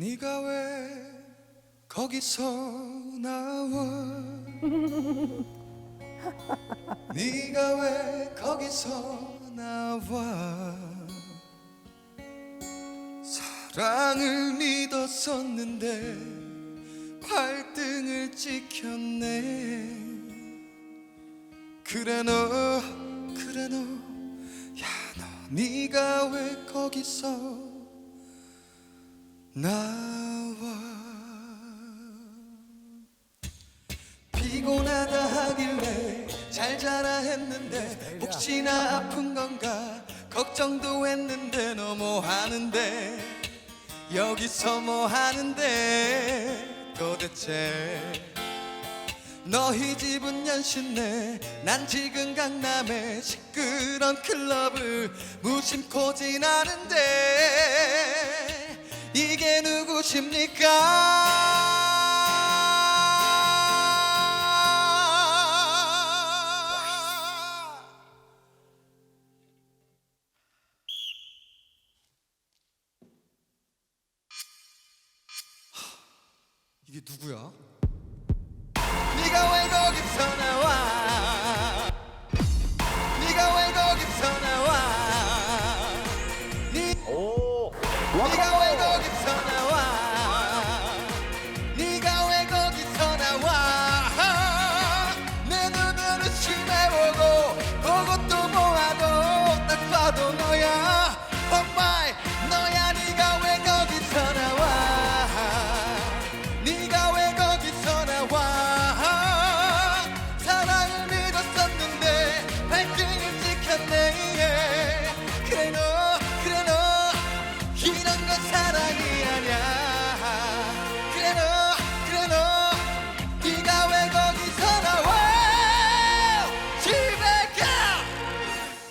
네가 왜 거기서 나와? 네가 왜 거기서 나와? 사랑을 믿었었는데 발등을 찍혔네. 그래 너 그래 너야너 네가 왜 거기서 나와 피곤하다 하길래 잘 자라 했는데 혹시나 아픈 건가 걱정도 했는데 너 뭐 하는데 여기서 뭐 하는데 도대체 너희 집은 연신내 난 지금 강남의 시끄런 클럽을 무심코 지나는데 이게 누구십니까? 이게 누구야? 네가 왜 거기서 나와? 네가 왜 거기서 나와? 네, 오, 네가